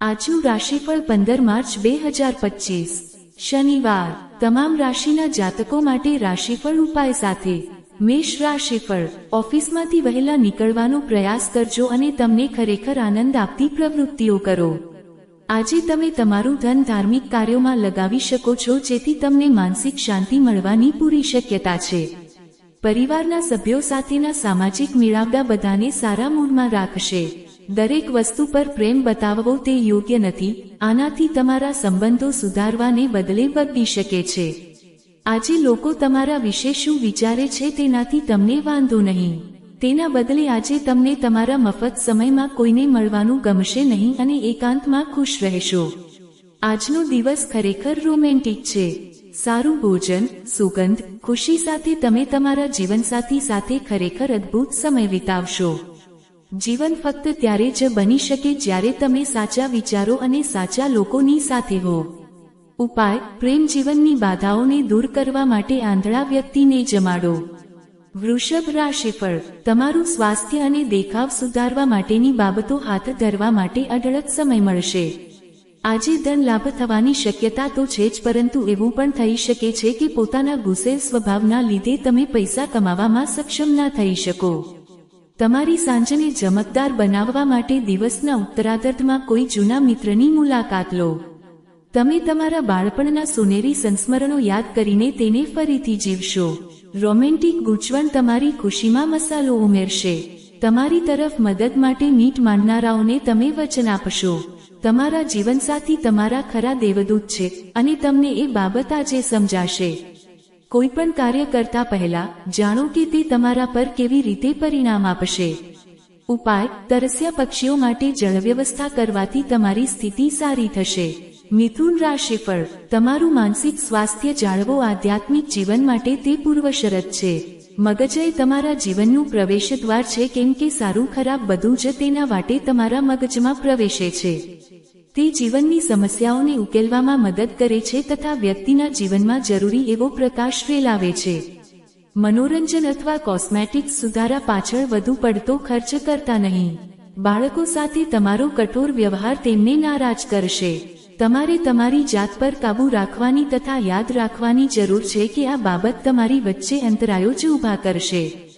આજનું રાશિફળ પંદર માર્ચ બે હજાર પચીસ. શનિવાર. તમામ રાશિના જાતકો માટે રાશિફળ ઉપાય સાથે મેષ રાશિફળ. ઓફિસમાંથી વહેલા નીકળવાનો પ્રયાસ કરજો અને તમને ખરેખર આનંદ આપતી પ્રવૃત્તિઓ કરો. આજે તમે તમારું ધન ધાર્મિક કાર્યોમાં લગાવી શકો છો, જેથી તમને માનસિક શાંતિ મળવાની પૂરી શક્યતા છે. પરિવારના સભ્યો સાથેના સામાજિક મેળાવડા બધાને સારા મૂડમાં રાખશે. દરેક વસ્તુ પર પ્રેમ બતાવવો તે યોગ્ય નથી. આનાથી તમારા સંબંધો સુધારવાને બદલે બગડી શકે છે. આજે લોકો તમારા વિશે શું વિચારે છે તેનાથી તમને વાંધો નહીં. તેના બદલે આજે તમને તમારા મફત સમયમાં કોઈને મળવાનું ગમશે નહીં અને એકાંતમાં ખુશ રહેશો. આજનો દિવસ ખરેખર રોમેન્ટિક છે. સારું ભોજન, સુગંધ, ખુશી સાથે તમે તમારા જીવનસાથી સાથે ખરેખર અદ્ભુત સમય વિતાવશો. જીવન ફક્ત ત્યારે જ બની શકે જ્યારે તમે સાચા વિચારો અને સાચા લોકોની સાથે હો. ઉપાય, પ્રેમ જીવનની બાધાઓને દૂર કરવા માટે આંધળા વ્યક્તિને જમાડો. વૃષભ રાશિફળ, તમારું સ્વાસ્થ્ય અને દેખાવ સુધારવા માટેની બાબતો હાથ ધરવા માટે અઢળક સમય મળશે. આજે ધન લાભ થવાની શક્યતા તો છે જ પરંતુ એવું પણ થઈ શકે છે કે પોતાના ગુસેલ સ્વભાવના લીધે તમે પૈસા કમાવામાં સક્ષમ ના થઈ શકો. તમારી સાંજને ચમકદાર બનાવવા માટે દિવસના ઉત્તરાર્ધમાં કોઈ જૂના મિત્રની મુલાકાત લો. તમે તમારા બાળપણના સોનેરી સંસ્મરણો યાદ કરીને તેને ફરીથી જીવશો. રોમેન્ટિક ગૂંચવણ તમારી ખુશીમાં મસાલો ઉમેરશે. તમારી તરફ મદદ માટે મીટ માંડનારાઓને તમે વચન આપશો. તમારા જીવનસાથી તમારા ખરા દેવદૂત છે અને તમને એ બાબત આજે સમજાશે. કોઈ પણ કાર્ય કરતા પહેલા જાણો કે તે તમારા પર કેવી રીતે પરિણામ આપશે. ઉપાય, તરસ્યા પક્ષીઓ માટે જળવ્યવસ્થા કરવાથી તમારી સ્થિતિ સારી થશે. મિથુન રાશિફળ તમારું માનસિક સ્વાસ્થ્ય જાળવો આધ્યાત્મિક જીવન માટે તે પૂર્વ શરત છે. એ તમારા જીવનનું પ્રવેશ દ્વાર છે કેમ કે સારું ખરાબ બધું જ તેના વાટે તમારા મગજમાં પ્રવેશે છે. તે જીવનની સમસ્યાઓને ઉકેલવામાં મદદ કરે છે તથા વ્યક્તિના જીવનમાં જરૂરી એવો પ્રકાશ ફેલાવે છે. મનોરંજન અથવા કોસ્મેટિક્સ સુધારા પાછળ વધુ પડતો ખર્ચ કરતા નહીં. બાળકો સાથે તમારો કઠોર વ્યવહાર તેમને નારાજ કરશે. તમારે તમારી જાત પર કાબૂ રાખવાની તથા યાદ રાખવાની જરૂર છે કે આ બાબત તમારી વચ્ચે અંતરાયો જ ઊભા કરશે.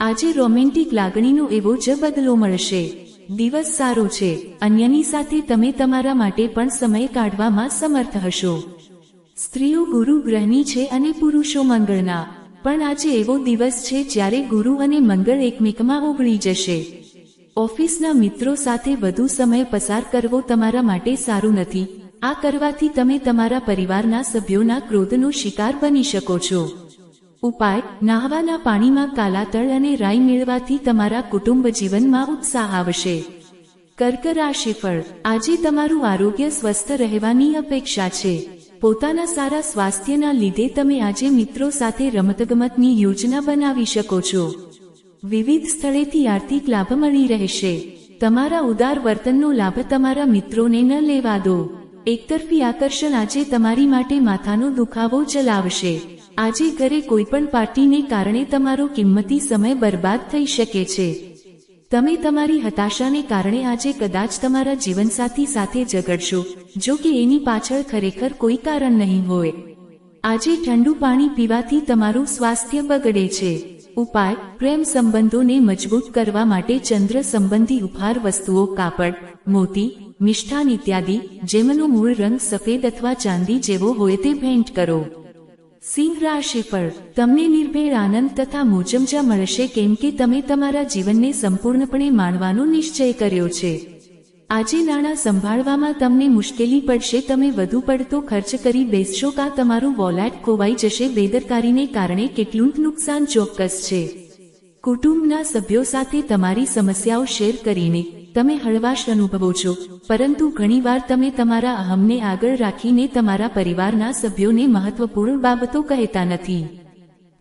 આજે રોમેન્ટિક લાગણીનો એવો જ બદલો મળશે. દિવસ સારો છે. અન્યની સાથે તમે તમારા માટે પણ સમય કાઢવામાં સમર્થ હશો. સ્ત્રીઓ ગુરુ ગ્રહની છે અને પુરુષો મંગળના. પણ આજે એવો દિવસ છે જ્યારે ગુરુ અને મંગળ એકમેકમાં ઓગળી જશે. ઓફિસના મિત્રો સાથે વધુ સમય પસાર કરવો તમારા માટે સારું નથી. આ કરવાથી તમે તમારા પરિવારના સભ્યોના ક્રોધનો શિકાર બની શકો છો. ઉપાય, નાહવાના પાણીમાં કાલાતળ અને રાઈ મેળવાથી તમારા કુટુંબ જીવનમાં ઉત્સાહ આવશે. કર્ક રાશિફળ આજે તમારું આરોગ્ય સ્વસ્થ રહેવાની અપેક્ષા છે. પોતાના સારા સ્વાસ્થ્યના લીધે તમે આજે મિત્રો સાથે રમતગમતની યોજના બનાવી શકો છો. વિવિધ સ્થળેથી આર્થિક લાભ મળી રહેશે. તમારા ઉદાર વર્તનનો લાભ તમારા મિત્રોને ન લેવા દો. એકતરફી આકર્ષણ આજે તમારી માટે માથાનો દુખાવો ચલાવશે. આજે ઘરે કોઈ પણ પાર્ટીને કારણે તમારો કિંમતી સમય બરબાદ થઈ શકે છે. તમે તમારી હતાશાને કારણે આજે કદાચ તમારા જીવનસાથી સાથે ઝઘડશો, જો કે એની પાછળ ખરેખર કોઈ કારણ નહીં હોય. આજે ઠંડુ પાણી પીવાથી તમારું સ્વાસ્થ્ય બગડે છે. ઉપાય, પ્રેમ સંબંધોને મજબૂત કરવા માટે ચંદ્ર સંબંધી ઉપહાર વસ્તુઓ, કાપડ, મોતી, મિષ્ઠાન ઇત્યાદિ, જેમનો મૂળ રંગ સફેદ અથવા ચાંદી જેવો હોય તે ભેન્ટ કરો. સિંહ રાશિ પર તમને નિર્ભેળ આનંદ તથા મોજમજા મળશે કેમ કે તમે તમારા જીવનને સંપૂર્ણપણે માણવાનો નિશ્ચય કર્યો છે. આજે નાણાં સંભાળવામાં તમને મુશ્કેલી પડશે, તમે વધુ પડતો ખર્ચ કરી બેસશો કા તમારું વોલેટ ખોવાઈ જશે, બેદરકારીને કારણે કેટલું નુકસાન ચોક્કસ છે. કુટુંબના સભ્યો સાથે તમારી સમસ્યાઓ શેર કરીને તમે હળવાશ અનુભવો છો, પરંતુ ઘણીવાર તમે તમારા અહમને આગળ રાખીને તમારા પરિવારના સભ્યોને મહત્વપૂર્ણ બાબતો કહેતા નથી.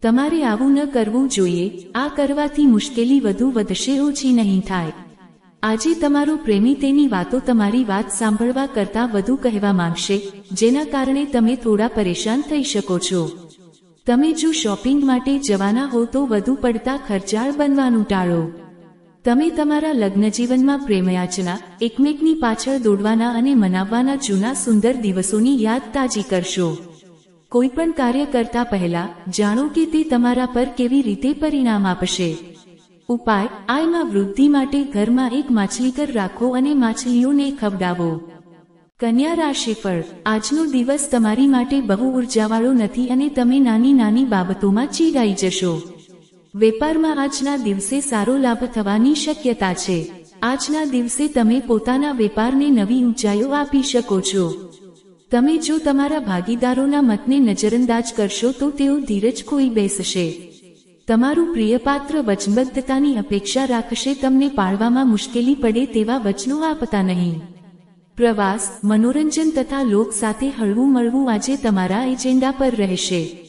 તમારે આવું ન કરવું જોઈએ, આ કરવાથી મુશ્કેલી વધુ વધશે, ઓછી નહીં થાય. આજે તમારો પ્રેમી તેની વાતો તમારી વાત સાંભળવા કરતાં વધુ કહેવા માંગશે, જેના કારણે તમે થોડા પરેશાન થઈ શકો છો. તમે જો શોપિંગ માટે જવાના હો તો વધુ પડતા ખર્ચાળ બનવાનું ટાળો. તમે તમારા લગ્નજીવનમાં પ્રેમયાચના, એકમેકની પાછળ દોડવાના અને મનાવવાના જૂના સુંદર દિવસોની યાદ તાજી કરશો. કોઈ પણ કાર્ય કરતા પહેલા જાણો કે તે તમારા પર કેવી રીતે પરિણામ આપશે. ઉપાય, આયમાં વૃદ્ધિ માટે ઘરમાં એક માછલીઘર રાખો અને માછલીઓને ખવડાવો. કન્યા રાશિફળ આજનો દિવસ તમારી માટે બહુ ઉર્જાવાળો નથી અને તમે નાની નાની બાબતોમાં ચીડાઈ જશો. વેપારમાં આજના દિવસે સારો લાભ થવાની શક્યતા છે. આજના દિવસે તમે પોતાના વેપારને નવી ઊંચાઈઓ આપી શકો છો. તમે જો તમારા ભાગીદારોના મતને નજરઅંદાજ કરશો તો તેઓ ધીરજ ખોઈ બેસશે. તમારું પ્રિયપાત્ર વચનબદ્ધતાની અપેક્ષા રાખશે તમને પાળવામાં મુશ્કેલી પડે તેવા વચનો આપતા નહીં. પ્રવાસ, મનોરંજન તથા લોક સાથે હળવું મળવું આજે તમારા એજેન્ડા પર રહેશે.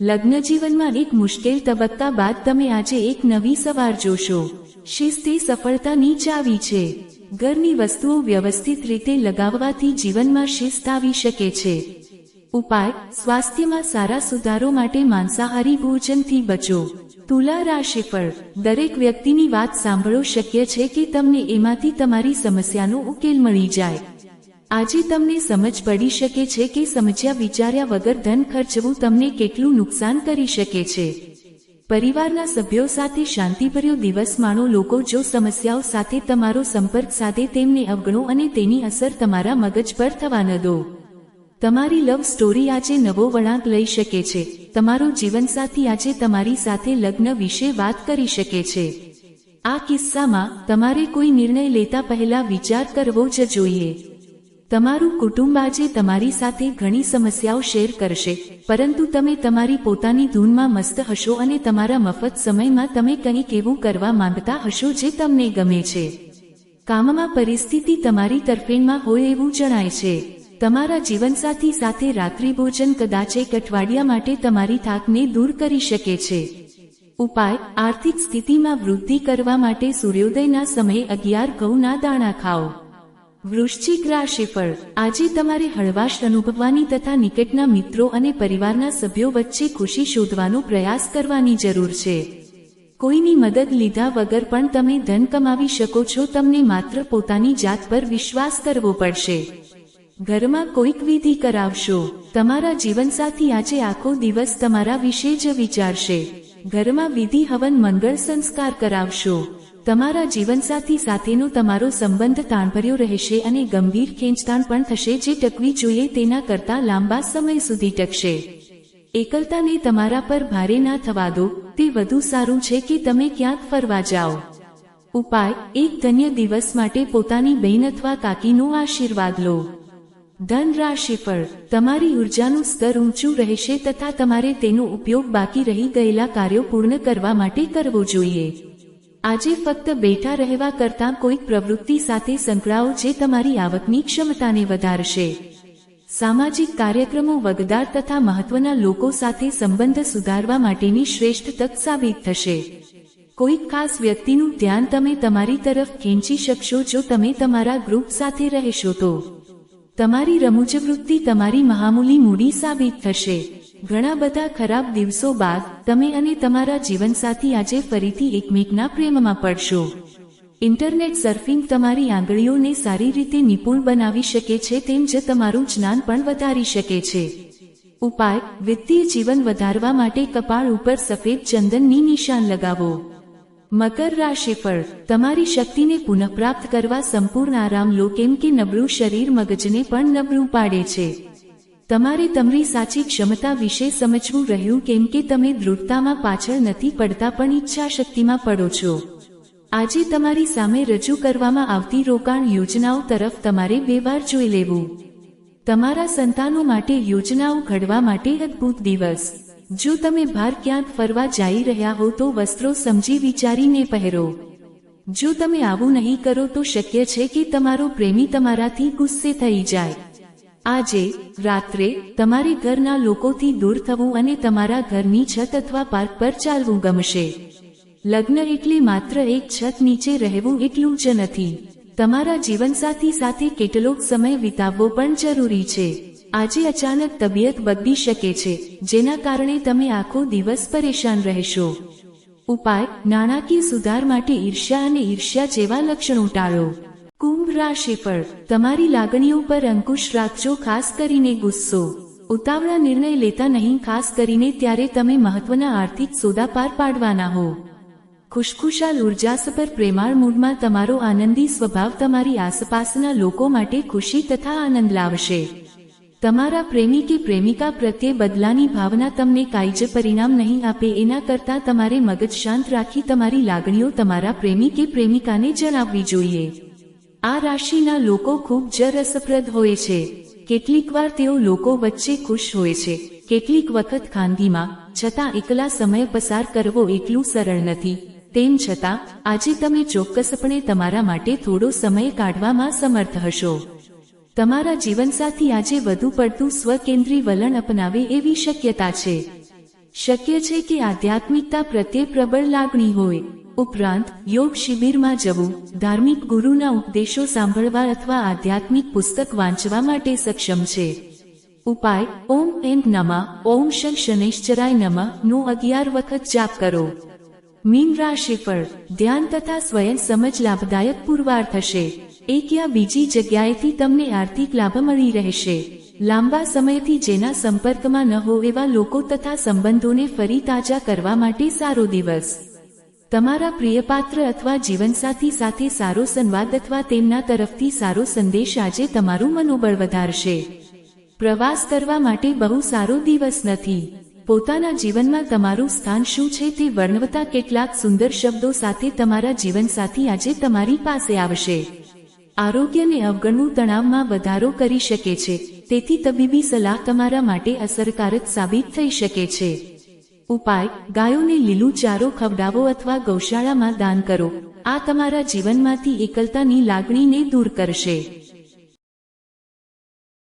લગ્ન જીવનમાં એક મુશ્કેલ તબક્કા બાદ તમે આજે એક નવી સવાર જોશો. શિસ્તી સફળતાની ચાવી છે. ઘરની વસ્તુઓ વ્યવસ્થિત રીતે લગાવવાથી જીવનમાં શિસ્ત આવી શકે છે. ઉપાય, સ્વાસ્થ્યમાં સારા સુધારો માટે માંસાહારી ભોજનથી બચો. તુલા રાશિફળ દરેક વ્યક્તિની વાત સાંભળો શક્ય છે કે તમને એમાંથી તમારી સમસ્યાનો ઉકેલ મળી જાય. આજે તમને સમજ પડી શકે છે કે સમજ્યા વિચાર્યા વગર ધન ખર્ચવું તમને કેટલું નુકસાન કરી શકે છે. પરિવારના સભ્યો સાથે શાંતિભર્યો દિવસ માણો લોકો જો સમસ્યાઓ સાથે તમારો સંપર્ક સાધે તેમને અવગણો અને તેની અસર તમારા મગજ પર થવા ન દો. તમારી લવ સ્ટોરી આજે નવો વળાંક લઈ શકે છે. તમારો જીવનસાથી આજે તમારી સાથે લગ્ન વિશે વાત કરી શકે છે. આ કિસ્સામાં તમારે કોઈ નિર્ણય લેતા પહેલા વિચાર કરવો જ જોઈએ. તમારું કુટુંબ આજે તમારી સાથે ઘણી સમસ્યાઓ શેર કરશે, પરંતુ તમે તમારી પોતાની ધૂનમાં મસ્ત હશો અને તમારા મફત સમયમાં તમે કંઈક એવું કરવા માંગતા હશો જે તમને ગમે છે. કામમાં પરિસ્થિતિ તમારી તરફેણમાં હોય એવું જણાય છે. તમારા જીવનસાથી સાથે રાત્રિભોજન કદાચ એક અઠવાડિયા માટે તમારી થાકને દૂર કરી શકે છે. ઉપાય, આર્થિક સ્થિતિમાં વૃદ્ધિ કરવા માટે સૂર્યોદયના સમયે અગિયાર ઘઉંના દાણા ખાઓ. વૃશ્ચિક રાશિફળ આજે તમારે હળવાશ અનુભવવાની તથા નિકટના મિત્રો અને પરિવારના સભ્યો વચ્ચે ખુશી શોધવાનો પ્રયાસ કરવાની જરૂર છે. કોઈની મદદ લીધા વગર પણ તમે ધન કમાવી શકો છો, તમને માત્ર પોતાની જાત પર વિશ્વાસ કરવો પડશે. ઘરમાં કોઈક વિધિ કરાવશો. તમારા જીવનસાથી આજે આખો દિવસ તમારા વિશે જ વિચારશે. ઘરમાં વિધિ હવન મંગળ સંસ્કાર કરાવશો. તમારા જીવનસાથી સાથેનો તમારો સંબંધ તાણભર્યો રહેશે અને ગંભીર ખેંચતાણ પણ થશે જે ટકવી જોઈએ તેના કરતા લાંબા સમય સુધી ટકશે. એકલતાને તમારા પર ભારે ના થવા દો, તે વધુ સારું છે કે તમે ક્યાંક ફરવા જાઓ. ઉપાય, એક ધન્ય દિવસ માટે પોતાની બહેન અથવા કાકીનો આશીર્વાદ લો. ધન રાશિફળ તમારી ઉર્જાનું સ્તર ઊંચું રહેશે તથા તમારે તેનો ઉપયોગ બાકી રહી ગયેલા કાર્યો પૂર્ણ કરવા માટે કરવો જોઈએ. આજે ફક્ત બેઠા રહેવા કરતાં કોઈક પ્રવૃત્તિ સાથે સંકળાઓ જે તમારી આવકની ક્ષમતાને વધારશે. સામાજિક કાર્યક્રમો વગદાર તથા મહત્વના લોકો સાથે સંબંધ સુધારવા માટેની શ્રેષ્ઠ તક સાબિત થશે. કોઈક ખાસ વ્યક્તિનું ધ્યાન તમે તમારી તરફ ખેંચી શકશો જો તમે તમારા ગ્રુપ સાથે રહેશો તો. તમારી રમૂજવૃત્તિ તમારી મહામૂલી મૂડી સાબિત થશે. ઘણા બધા ખરાબ દિવસો બાદ તમે અને તમારા જીવનસાથી આજે ફરીથી એકમેકના પ્રેમમાં પડશો. ઇન્ટરનેટ સર્ફિંગ તમારી આંગળીઓને સારી રીતે નિપુણ બનાવી શકે છે તેમ જ તમારું જ્ઞાન પણ વધારી શકે છે. ઉપાય, વિત્તીય જીવન વધારવા માટે કપાળ ઉપર સફેદ ચંદનની નિશાન લગાવો. મકર રાશિફળ તમારી શક્તિને પુનઃપ્રાપ્ત કરવા સંપૂર્ણ આરામ લો કેમ કે નબળું શરીર મગજને પણ નબળું પાડે છે. તમારે તમારી સાચી ક્ષમતા વિશે સમજવું રહ્યું કેમ કે તમે દૃઢતામાં પાછળ નથી પડતા પણ ઈચ્છા શક્તિમાં પડો છો. આજે તમારી સામે રજૂ કરવામાં આવતી રોકાણ યોજનાઓ તરફ તમારે બે વાર જોઈ લેવું. તમારા સંતાનો માટે યોજનાઓ ઘડવા માટે અદ્ભુત દિવસ. જો તમે બહાર ક્યાંક ફરવા જઈ રહ્યા હો તો વસ્ત્રો સમજી વિચારીને પહેરો. જો તમે આવું નહીં કરો તો શક્ય છે કે તમારો પ્રેમી તમારાથી ગુસ્સે થઈ જાય. આજે, રાત્રે, તમારે ઘરના લોકોથી દૂર થવું અને તમારા ઘરની છત અથવા પાર્ક પર ચાલવું ગમશે. લગ્ન એટલે માત્ર એક છત નીચે રહેવું એટલું જ નથી. તમારા જીવનસાથી સાથે કેટલોક સમય વિતાવવો પણ જરૂરી છે. આજે અચાનક તબિયત બદલી શકે છે, જેના કારણે તમે આખો દિવસ પરેશાન રહેશો. ઉપાય, નાણાકીય સુધાર માટે ઈર્ષ્યા અને ઈર્ષ્યા જેવા લક્ષણો ટાળો. કુંભ રાશિફળ તમારી લાગણીઓ પર અંકુશ રાખજો, ખાસ કરીને ગુસ્સો. ઉતાવળા નિર્ણય લેતા નહીં, ખાસ કરીને ત્યારે તમે મહત્વના આર્થિક સોદા પાર પાડવાના હો. ખુશખુશાલ ઉર્જાસભર પ્રેમાળ મૂડમાં તમારો આનંદી સ્વભાવ તમારી આસપાસના લોકો માટે ખુશી તથા આનંદ લાવશે. તમારા પ્રેમી કે પ્રેમિકા પ્રત્યે બદલાની ભાવના તમને કાયજ પરિણામ નહીં આપે, એના કરતાં તમારે મગજ શાંત રાખી તમારી લાગણીઓ તમારા પ્રેમી કે પ્રેમિકાને જણાવવી જોઈએ. આ રાશિના લોકો ખૂબ જ રસપ્રદ હોય છે. કેટલીક વાર તેઓ લોકો વચ્ચે ખુશ હોય છે. કેટલીક વખત ખાનગીમાં, છતાં એકલા સમય પસાર કરવો એટલું સરળ નથી. તેમ છતાં, આજે તમે ચોક્કસપણે તમારા માટે થોડો સમય કાઢવામાં સમર્થ હશો. તમારા જીવનસાથી આજે વધુ પડતું સ્વકેન્દ્રી વલણ અપનાવે એવી શક્યતા છે. શક્ય છે કે આધ્યાત્મિકતા પ્રત્યે પ્રબળ લાગણી હોય. ઉપરાંત, યોગ શિબિરમાં જવું, ધાર્મિક ગુરુના ઉપદેશો સાંભળવા અથવા આધ્યાત્મિક પુસ્તક વાંચવા માટે સક્ષમ છે. ઉપાય, ઓમ એમ નમઃ, ઓમ શં શનેશ્ચરાય નમઃ, નો અગિયાર વખત જાપ કરો. મીન રાશિફળ ધ્યાન તથા સ્વયં સમજ લાભદાયક પુરવાર થશે. એક યા બીજી જગ્યાએથી તમને આર્થિક લાભ મળી રહેશે. લાંબા સમયથી જેના સંપર્કમાં ન હો એવા લોકો તથા સંબંધોને ફરી તાજા કરવા માટે સારો દિવસ. તમારા પ્રિયપાત્ર અથવા જીવનસાથી સાથે સારો સંવાદ અથવા તેમના તરફથી સારો સંદેશ આજે તમારું મનોબળ વધારશે. પ્રવાસ કરવા માટે બહુ સારો દિવસ નથી. પોતાના જીવનમાં તમારું સ્થાન શું છે તે વર્ણવતા કેટલાક સુંદર શબ્દો સાથે તમારા જીવનસાથી આજે તમારી પાસે આવશે. આરોગ્યને અવગણવું તણાવમાં વધારો કરી શકે છે. તેથી તબીબી સલાહ તમારા માટે અસરકારક સાબિત થઈ શકે છે. ઉપાય, ગાયોને લીલું ચારો ખવડાવો અથવા ગૌશાળામાં દાન કરો. આ તમારા જીવનમાંથી એકલતાની લાગણીને દૂર કરશે.